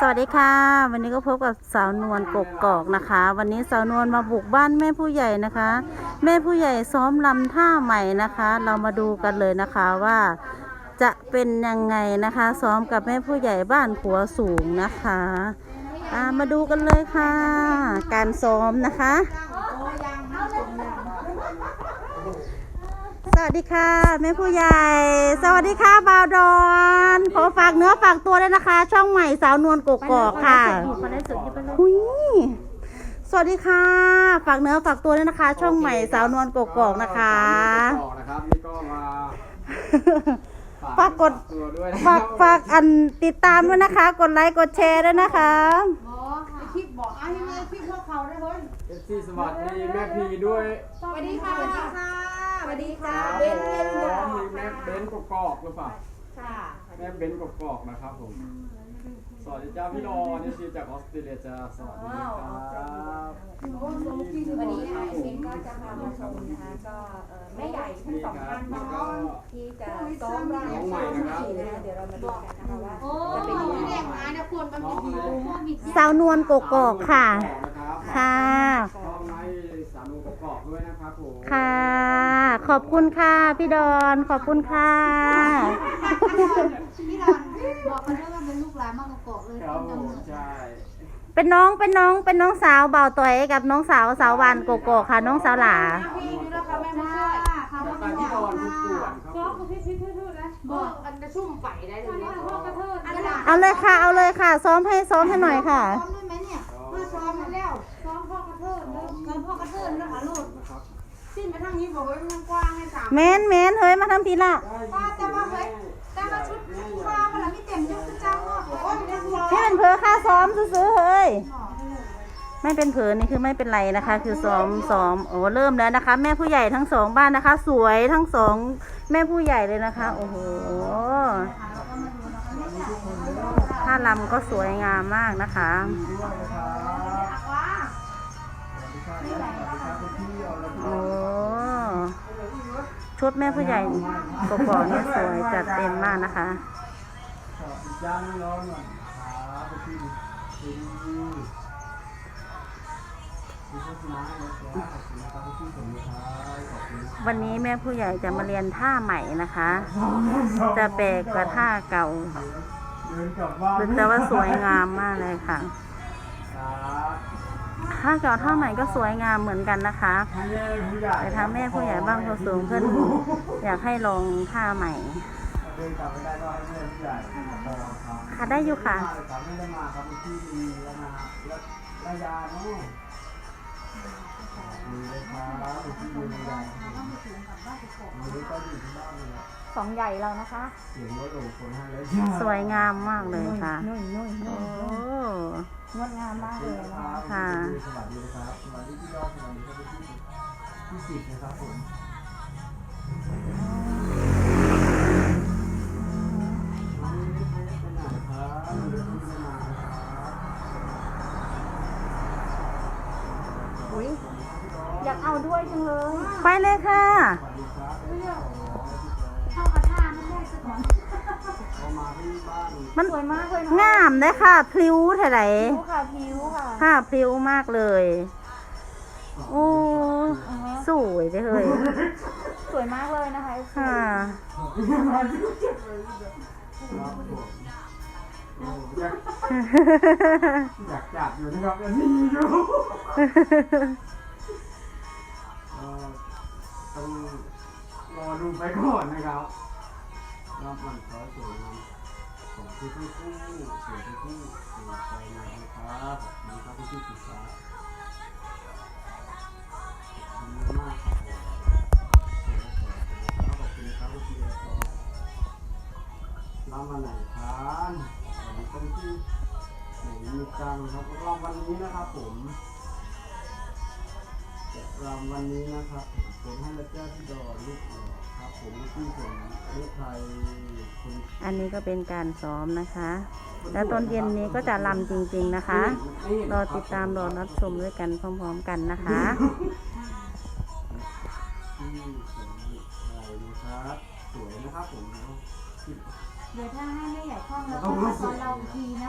สวัสดีค่ะ วันนี้ก็พบกับสาวนวลกกกอกนะคะ วันนี้สาวนวลมาบุกบ้านแม่ผู้ใหญ่นะคะ แม่ผู้ใหญ่ซ้อมลำท่าใหม่นะคะ เรามาดูกันเลยนะคะว่าจะเป็นยังไงนะคะ ซ้อมกับแม่ผู้ใหญ่บ้านขัวสูงนะคะามาดูกันเลยค่ะ การซ้อมนะคะ สวัสดีค่ะแม่ผู้ใหญ่ สวัสดีค่ะบาวดอน ฝากเนื้อฝากตัวด้วยนะคะ ช่องใหม่สาวนวลกกอกค่ะหุยสวัสดีค่ะ ฝากเนื้อฝากตัวด้วยนะคะ ช่องใหม่สาวนวลกกอกนะคะ ต่อนะครับนี่ก็มาฝากกดตัวด้วยนะฝากฝากอันติดตามด้วยนะคะ กดไลค์กดแชร์ด้วยนะคะหมอไอคลิปบอกไอ้แม่คลิปพวกเขาได้เฮ้ยเอฟซีสวัสดีแม่พีด้วยสวัสดีค่ะ สวัสดีค่ะ สวัสดีค่ะครับเบนเบนผบอกมมีแม่เบนกกอกหรือเปล่า ค่ะ แม่เบนกกอกนะครับผม สวัสดีจ้าพี่รอนี่ชีจากออสเตรเลียจ้าสวัสดีครับวันนี้นะคะเบนก็จะพามาชมนะคะก็เอ่อแม่ใหญ่ทั้งสองท่านเนาะที่จะซ้อมรำซ้อมสีนะคะเดี๋ยวเรามาดูกันนะคะว่าจะเป็นยังไงเรียกมาเนี่ยควรมันน้องมีอะไรพวกมีสาวนวลกกอกค่ะนะครับค่ะช่องไม้สามูกกอกด้วยนะครับผมค่ะ ขอบคุณค่ะพี่ดอนขอบคุณค่ะ พี่ดอนบอกกันด้วยว่าเป็นลูกหลานมากกอกเลยครับผมใช่เป็นน้องเป็นน้องเป็นน้องสาวเบาตัวเอกับน้องสาวสาววานโกโก้ค่ะ น้องสาวหลาพี่นี่แล้วค่ะแม่มาช่วยเขาแล้วมาก็ช่วยพี่ดอนทุกส่วนครับผมบอกกันจะชุ่มไปได้เลยเนี่ยพ่อกระเทิดอันนั้นเอาเลยค่ะ เอาเลยค่ะ ซ้อมให้ซ้อมให้หน่อยค่ะ บอกไว้มันกว้างให้สามเมนเมนเฮ้ยมาทำทีละป้าแต่ว่าเฮ้ยแต่ว่าชุดฟ้ามันละไม่เต็มยกเจ้าเนาะโอ้ยมันร้อนให้เป็นเพอค่าซ้อมซื้อๆเฮ้ยไม่เป็นเผลอนี่คือไม่เป็นไรนะคะ คือซ้อมซ้อมโอ้เริ่มแล้วนะคะ แม่ผู้ใหญ่ทั้งสองบ้านนะคะ สวยทั้งสองแม่ผู้ใหญ่เลยนะคะ โอ้โหท่าลำก็สวยงามมากนะคะ ชุดแม่ผู้ใหญ่กบอนี่สวยจัดเต็มมากนะคะย่างร้อนหน่อยครับพี่ดีวันนี้แม่ผู้ใหญ่จะมาเรียนท่าใหม่นะคะ จะแปลกกว่าท่าเก่าดินกลับบ้านแต่ว่าสวยงามมากเลยค่ะ ถ้าเก่าท่าใหม่ก็สวยงามเหมือนกันนะคะ แต่ทางแม่ผู้ใหญ่บ้างพอสูงขึ้น อยากให้ลองท่าใหม่ค่ะได้อยู่ค่ะรับไม่ได้มาครับพี่ดีแล้วมาแล้วได้ยาเนาะ ดีเลยครับพี่ดีเลยยาดีเลยก็อยู่ที่บ้านเลยครับสองใหญ่เรานะคะ เสียงรถหลงคนให้เลยสวยงามมากเลยค่ะ นุ่ยนุ่ยโอ้งดงามมากเลยนะค่ะ สวัสดีครับสวัสดีพี่ดอกสวัสดีครับพี่พี่สิบนะครับผม ด้วยจังเลยไปเลยค่ะสวัสดีครับเข้ากระทาไม่ได้สักหน่อยเรามาที่บ้านมันสวยมากเลยงามเลยค่ะพลิ้วเท่าไหร่ผิวค่ะผิวค่ะผ้าพลิ้วมากเลย โอ้สวยเลยเฮ้ยสวยมากเลยนะคะค่ะครับผมโอ้อยากอยากจัดอยู่นะครับอันนี้อยู่เอ่อ ต้องรอดูไปก่อนนะครับรับมันขอสวยงามของที่ทั้งคู่สวยทั้งคู่สวยใจนะครับขอบคุณครับพี่ศึกษาขอบคุณมากครับผมขอบคุณครับพี่เอสรับมาไหนครับสวัสดีครับพี่หนูมีจังครับรอบวันนี้นะครับผมรอบวันนี้นะครับ ผมให้ละเจ้าที่ดอลูกหล่อครับ ผมที่ผมลูกไทยคนอันนี้ก็เป็นการซ้อมนะคะ แล้วตอนเย็นนี้ก็จะลำจริง ๆนะคะ รอติดตามรอรับชมด้วยกันพร้อม ๆ กันนะคะ ที่สวยอะไรนะครับ สวยนะครับผม เดี๋ยวถ้าให้แม่ใหญ่คล่องแล้วก็มาตอนเราอีกทีนะ